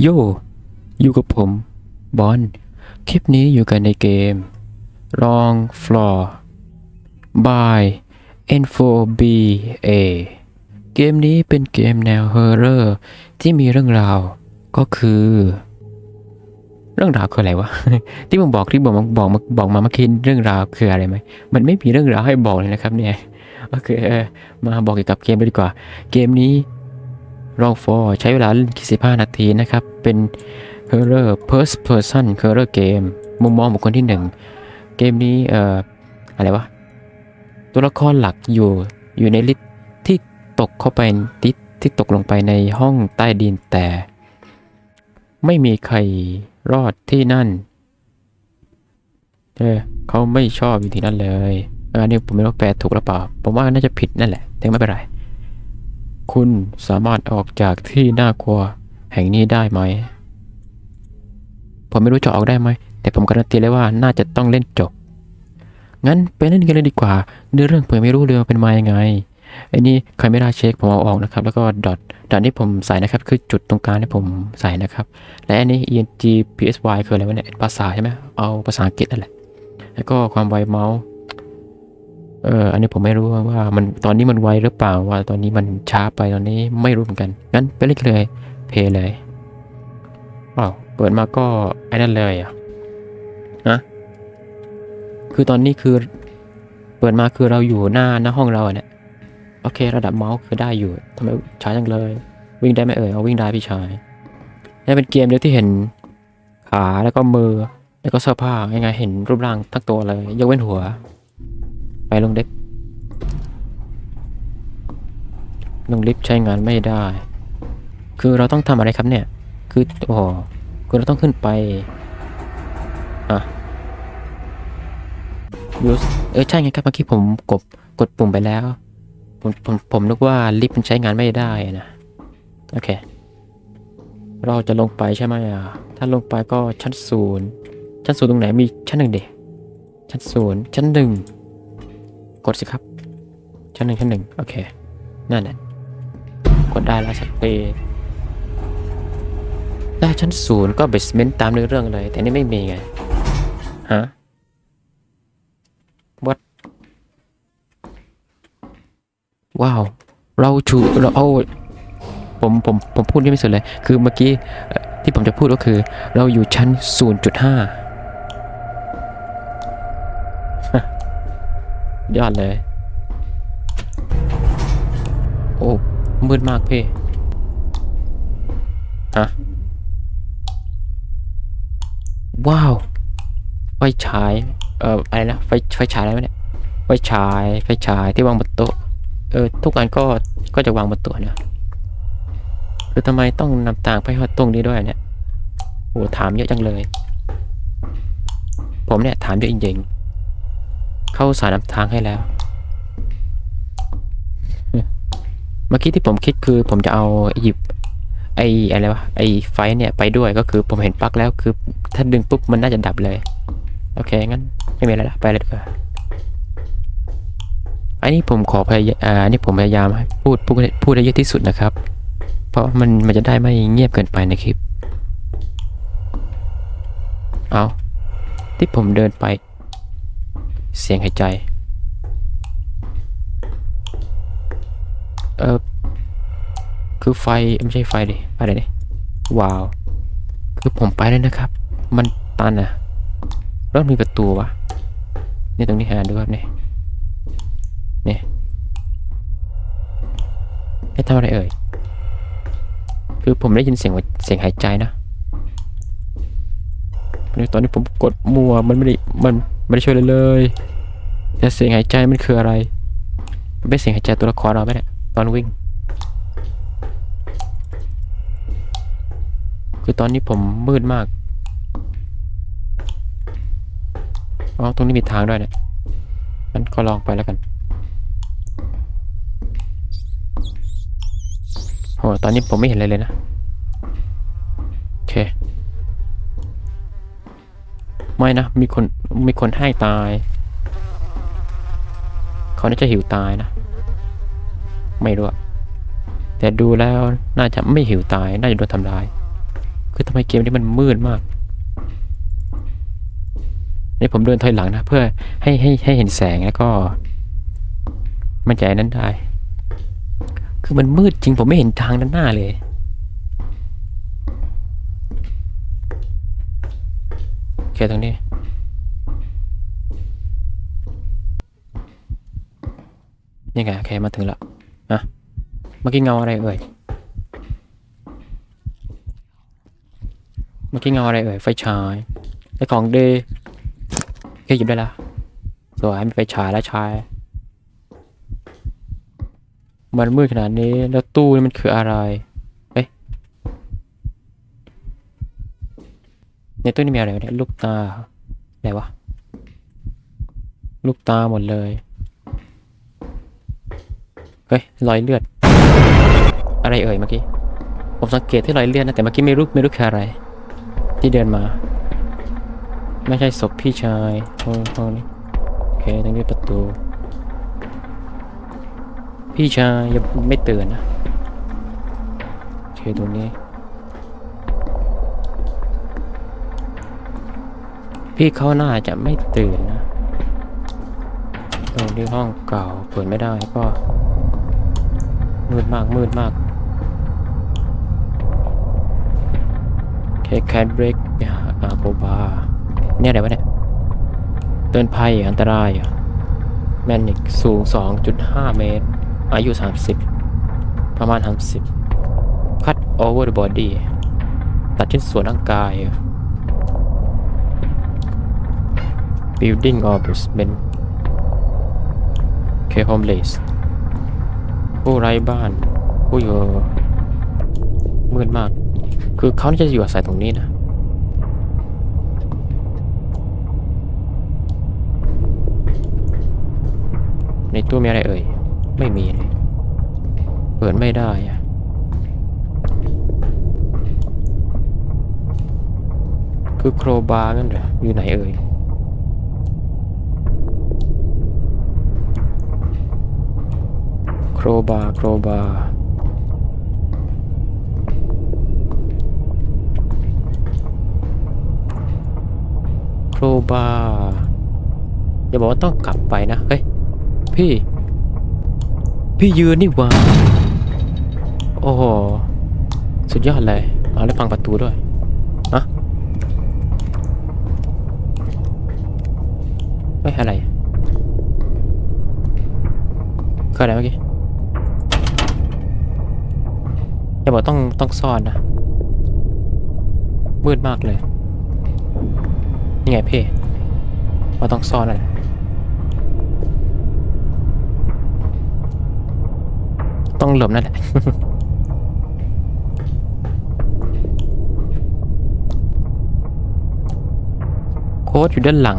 โย อยู่กับผม บอล คลิปนี้อยู่กันในเกม ลอง floor by N4BA เกมนี้เป็นเกมแนวเฮอร์เรอร์ที่มีเรื่องราวก็คือ เรื่องราวคืออะไรวะ ที่ผมบอกที่บอกมบอกมาบอกมาเมื่อกี้เรื่องราวคืออะไรไหมมันไม่มีเรื่องราวให้บอกเลยนะครับเนี่ยโอเคมาบอกเกี่ยวกับเกมเลยดีกว่า เกมนี้ ลองฟอใช้เวลาเล่น15นาทีนะครับ เป็น Horror First Person Horror Game มุมมองบุคคลที่หนึ่งเกมนี้เอ่ออะไรวะ ตัวละครหลักอยู่อยู่ในลิฟที่ตกเข้าไปที่ที่ตกลงไปในห้องใต้ดินแต่ ไม่มีใครรอดที่นั่นเออเขาไม่ชอบอยู่ที่นั่นเลยอันนี้ผมไม่รู้แปลถูกหรือเปล่า ผมว่าน่าจะผิดนั่นแหละแต่ไม่เป็นไร คุณสามารถออกจากที่น่ากลัว แห่งนี้ได้ไหม ผมไม่รู้จะออกได้ไหม แต่ผมการันตีเลยว่าน่าจะต้องเล่นจบ งั้นไปเล่นกันเลยดีกว่าเนื้อเรื่องเผื่อไม่รู้เรื่องเป็นมายังไงไอ้นี่ใครไม่ได้เช็คผมเอาออกนะครับ แล้วก็ดอทดอทที่ผมใส่นะครับ คือจุดตรงกลางที่ผมใส่นะครับ และอันนี้ eng psy คืออะไรวะเนี่ยภาษาใช่ไหมเอาภาษาอังกฤษนั่นแหละแล้วก็ความไวเมาส์ เอออันนี้ผมไม่รู้ว่ามันตอนนี้มันไวหรือเปล่าว่าตอนนี้มันช้าไปตอนนี้ไม่รู้เหมือนกัน งั้นไปเล่นเลยเพย์เลยว้าวเปิดมาก็ไอ้นั่นเลยอะนะคือตอนนี้คือ เปิดมาคือเราอยู่หน้าหน้าห้องเราอะเนี่ยโอเค ระดับเมาส์คือได้อยู่ทำไมช้าจังเลย วิ่งได้ไหมเอ่ยเอาวิ่งได้พี่ชายนี่เป็นเกมเดียวที่เห็นขาแล้วก็มือ แล้วก็เสื้อผ้ายังไงเห็นรูปร่างทั้งตัวเลยยกเว้นหัว ไปลงเด็กลงลิฟต์ใช้งานไม่ได้ คือเราต้องทำอะไรครับเนี่ย คือโอ้โหคือเราต้องขึ้นไป อะยูสเออใช่ไงครับเมื่อกี้ผมกดกดปุ่มไปแล้ว ผมผมผมนึกว่าลิฟต์มันใช้งานไม่ได้นะ โอเค เราจะลงไปใช่ไหมอะ ถ้าลงไปก็ชั้นศูนย์ชั้นศูนย์ตรงไหนมีชั้นหนึ่งเด็ชั้นศูนย์ชั้นหนึ่ง กดสิครับ ชั้นหนึ่งชั้นหนึ่งโอเค นั่นแหละกดได้แล้วสักปีได้ชั้นศูนย์ก็เบสเมนต์ตามเนื้อเรื่องเลย แต่นี่ไม่มีไง ฮะ what ว้าว เราชูเราเอาผมผมผมพูดยังไม่สุดเลย คือเมื่อกี้ที่ผมจะพูดก็คือ เราอยู่ชั้น 0.5 ยอดเลย โอ้ มืดมากพี่ ฮะ ว้าว ไฟฉาย เอ่อ อะไรนะ ไฟ ไฟฉายอะไรเนี่ย ไฟฉาย ไฟฉายที่วางบนโต๊ะ เออ ทุกอันก็ ก็จะวางบนโต๊ะนะคือทำไมต้องนำต่างไปหอดตรงนี้ด้วยเนี่ย โอ้ ถามเยอะจังเลย ผมเนี่ย ถามเยอะจริงๆ เข้าสารนำทางให้แล้ว เมื่อกี้ที่ผมคิดคือผมจะเอาหยิบไอ้อะไรวะไอ้ไฟเนี่ยไปด้วยก็คือผมเห็นปลั๊กแล้วคือ ถ้าดึงปุ๊บมันน่าจะดับเลย โอเค งั้นไม่มีอะไรละไปเลยดีกว่าอันนี้ผมขอพยายาอันนี้ผมพยายามพูดพูดพูดได้เยอะที่สุดนะครับ เพราะมันมันจะได้ไม่เงียบเกินไปในคลิป เอาที่ผมเดินไป เสียงหายใจ เออคือไฟไม่ใช่ไฟดิอะไรดิว้าว คือผมไปแล้วนะครับ มันตันอะแล้วมีประตูวะนี่ตรงนี้หาดูครับนี่นี่ให้ทำอะไรเอ่ย คือผมได้ยินเสียงเสียงหายใจนะในตอนนี้ผมกดมัวมันไม่ได้มัน ไม่ได้ช่วยเลยเลยแต่เสียงหายใจมันคืออะไรมันเป็นเสียงหายใจตัวละครเราไหมเนี่ยตอนวิ่ง คือตอนนี้ผมมืดมากอ๋อตรงนี้มีทางด้วยเนี่ยงั้นก็ลองไปแล้วกันโหตอนนี้ผมไม่เห็นอะไรเลยนะ โอเค ไม่นะ มีคนมีคนให้ตาย เขาน่าจะหิวตายนะ ไม่รู้แต่ดูแล้วน่าจะไม่หิวตาย น่าจะโดนทำร้าย คือทำไมเกมนี้มันมืดมากนี่ผมเดินถอยหลังนะ เพื่อให้ให้ให้เห็นแสงแล้วก็ มันใจนั้นได้ คือมันมืดจริงผมไม่เห็นทางด้านหน้าเลย โอเคตรงนี้ นี่ไงโอเคมาถึงแล้วนะเมื่อกี้เงาอะไรเอ่ย เมื่อกี้เงาอะไรเอ่ย ไฟฉายไอของเดย์โอเคหยิบได้ละสวยมีไฟฉายแล้วชายมันมืดขนาดนี้แล้วตู้นี่มันคืออะไร เอ๊ะ ในตู้นี่มีอะไรวเนี่ยลูกตาอะไหนวะ ลูกตาหมดเลย เฮ้ยรอยเลือด อะไรเอ่ยเมื่อกี้ ผมสังเกตที่รอยเลือดนะ แต่เมื่อกี้ไม่รู้ไม่รู้คืออะไร ที่เดินมา ไม่ใช่ศพพี่ชายห้องห้องนี้โอเคตรงนี้ประตู พี่ชายยังไม่ตื่นนะโอเคตรงนี้ พี่เขาน่าจะไม่ตื่นนะ ตรงที่ห้องเก่าเปิดไม่ได้ก็มืดมากมืดมากเคแคดเบรกไปหาอาโกบาเนี่ยอะไรวะเนี่ยเตือนภัยอันตรายแมนนิกสูง 2.5 เมตร อายุ 30 ประมาณ 30 cut over the body ตัดชิ้นส่วนร่างกายเหรอ building or basement โอเค homeless ผู้ไร้บ้าน ผู้อยู่มืดมาก คือเขาน่าจะอยู่อาศัยตรงนี้นะในตู้มีอะไรเอ่ย ไม่มีเลย เปิดไม่ได้อะคือโครบาร์นั่นเหรออยู่ไหนเอ่ย โครบาโครบาโครบาอย่าบอกว่าต้องกลับไปนะ เฮ้ย พี่ พี่ยืนนี่หว่า โอ้โห สุดยอดเลย เอาแล้วพังประตูด้วยอะเฮ้ยอะไรคืออะไรเมื่อกี้ อย่าบอกต้องต้องซ่อนนะ มืดมากเลย นี่ไงพี่ว่าต้องซ่อนอะไรต้องหลบนั่นแหละโค้ดอยู่ด้านหลัง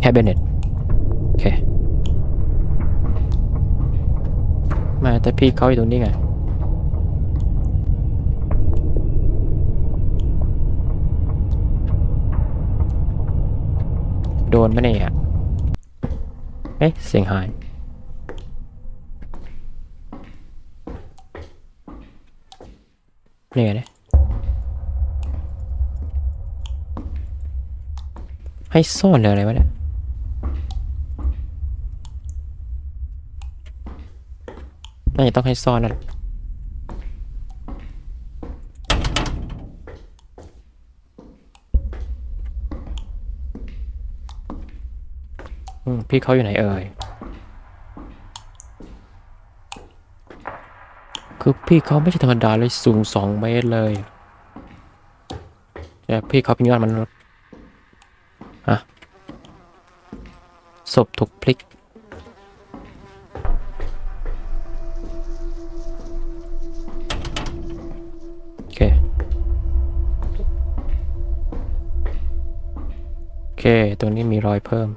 แคบเน็ตโอเคไมาแต่พี่เขาอยู่ตรงนี้ไง นไหมเนี่ยเอ๊ะเสียงหายนี่ไงเนี่ยให้ซ่อนเลยอะไรวะเนี่ยน่าจะต้องให้ซ่อนนั่นแหละอืม พี่เขาอยู่ไหนเอ่ย คือพี่เขาไม่ใช่ธรรมดาเลยสูงสองเมตรเลยแต่พี่เขาเป็นยอดมนุษย์ฮะศพถูกพลิก โอเค โอเคตรงนี้มีรอยเพิ่ม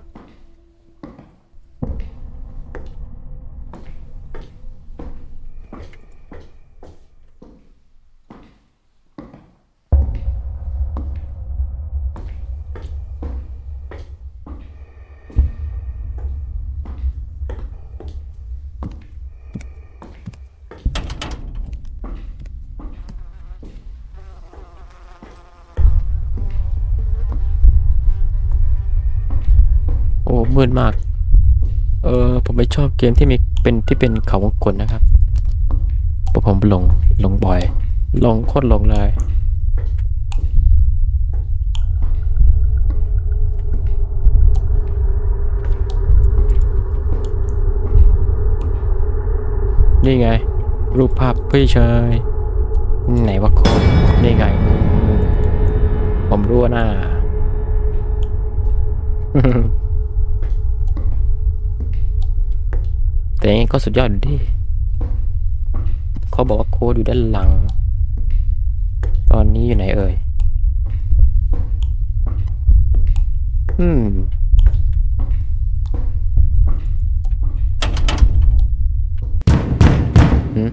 มาก เออผมไม่ชอบเกมที่มีเป็นที่เป็นเขาวงกลนะครับพราะผมหลงหลงบ่อยหลงโคตรหลงเลยนี่ไง รูปภาพพี่เชยไหนว่าโคนนี่ไง ผมรู้ว่าหน้า แต่ยังไงก็สุดยอดดี เขาบอกว่าโค้ดอยู่ด้านหลัง ตอนนี้อยู่ไหนเอ่ย อืมหืม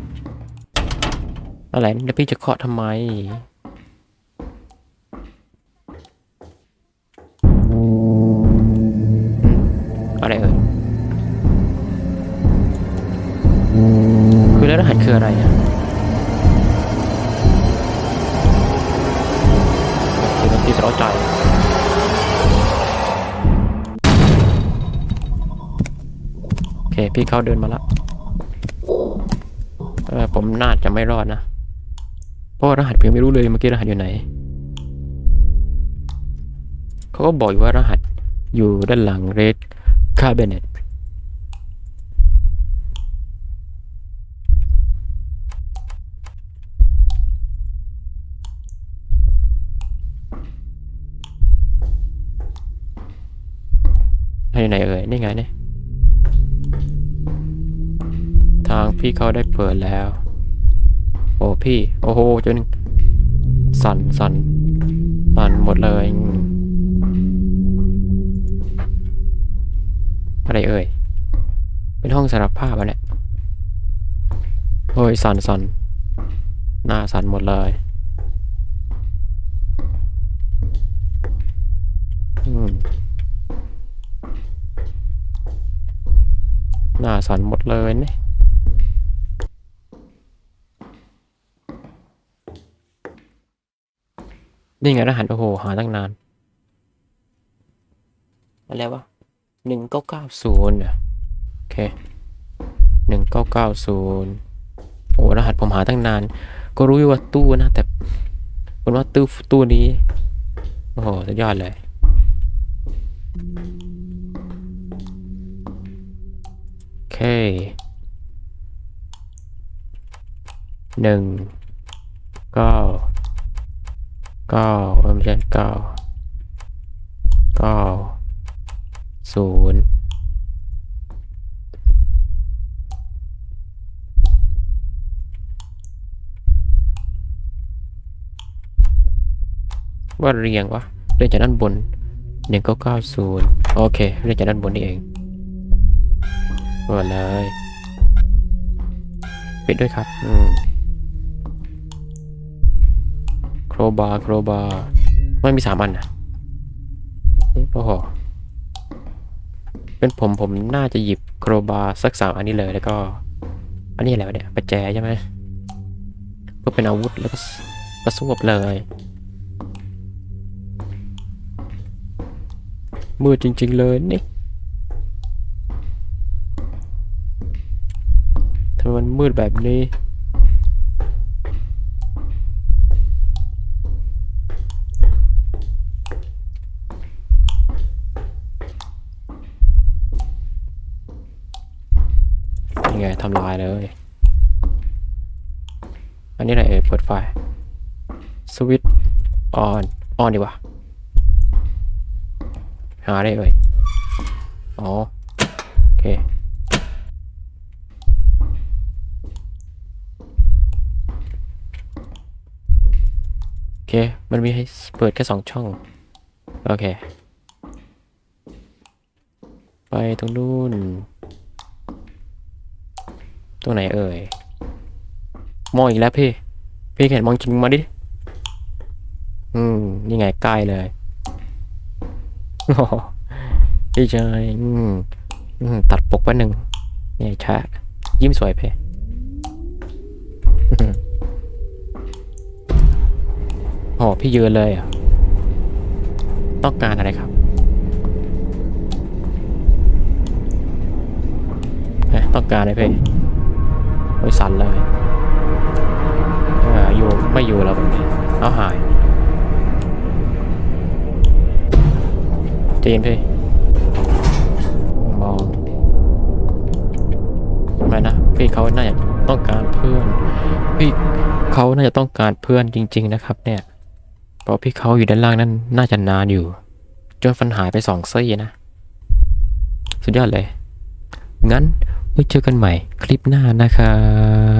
อะไรแล้วพี่จะเคาะทำไม หัสคืออะไรอะคือมันตีเราใจโอเค พี่เขาเดินมาแล้วเออผมน่าจะไม่รอดนะ เพราะว่ารหัสผมยังไม่รู้เลยเมื่อกี้รหัสอยู่ไหน เขาก็บอกอยู่ว่ารหัสอยู่ด้านหลัง Red Cabinet ให้ ไหนเอ่ยนี่ไงเนี่ยทางพี่เขาได้เปิดแล้ว โอ้พี่ โอ้โหจนสั่นสั่นสั่นหมดเลยอะไรเอ่ย เป็นห้องสารภาพอะเนี่ยโอ้ยสั่นสั่นหน้าสั่นหมดเลยอืม น้าสันหมดเลยเนี่ยนี่ไงรหัสโอ้โห หาตั้งนาน อะไรวะหนึ่งเก้าเก้าศูนย์โอเคหนึ่งเก้าเก้าศูนย์โอ้รหัสผมหาตั้งนาน ก็รู้อยู่ว่าตู้นะ แต่เป็นว่าตู้ตู้นี้ โอ้โห สุดยอดเลย เคหนึ่งเก้าเก้าไม่ใช่เก้าเก้าศูนย์ว่าเรียงวะเรียงจากด้านบนหนึ่งเก้าเก้าศูนย์โอเค เรียงจากด้านบนนี่เอง เปิดเลย ปิดด้วยครับ อืมโครบาร์โครบาร์ไม่มีสามอันนะโอ้โห เป็นผมผมน่าจะหยิบโครบาร์สักสามอันนี้เลยแล้วก็ อันนี้อะไรวะเนี่ยประแจใช่ไหมเพื่อเป็นอาวุธแล้วก็กระสวบเลยมืดจริง ๆ เลยนี่ ไมมันมืดแบบนี้ ยังไงทำลายเลย อันนี้อะไรเอ่ยเปิดไฟ สวิตออน ออนดีกว่า หาได้เอ่ย อ๋อ โอเค มันมีให้เปิดแค่สองช่อง โอเค ไปตรงนู้นตรงไหนเอ่ย มองอีกแล้วพี่ พี่เห็นมองจริงมาดิ อืม นี่ไงใกล้เลยพี่ชายอืม ตัดปกแป๊บหนึ่งนี่ชายิ้มสวยเพ่ โอ้พี่ยืนเลยอะต้องการอะไรครับต้องการเลยพี่บริษัทเลยอออยู่ไม่อยู่แล้วแบบนี้เอาหายจเย็นพี่มองไม่นะพี่เขาน่าจะต้องการเพื่อนพี่เขาน่าจะต้องการเพื่อนจริง ๆ นะครับ เนี่ย เพราะพี่เขาอยู่ด้านล่างนั้นน่าจะนานอยู่ จนฟันหายไปสองซี่นะ สุดยอดเลย งั้นไว้เจอกันใหม่คลิปหน้านะครับ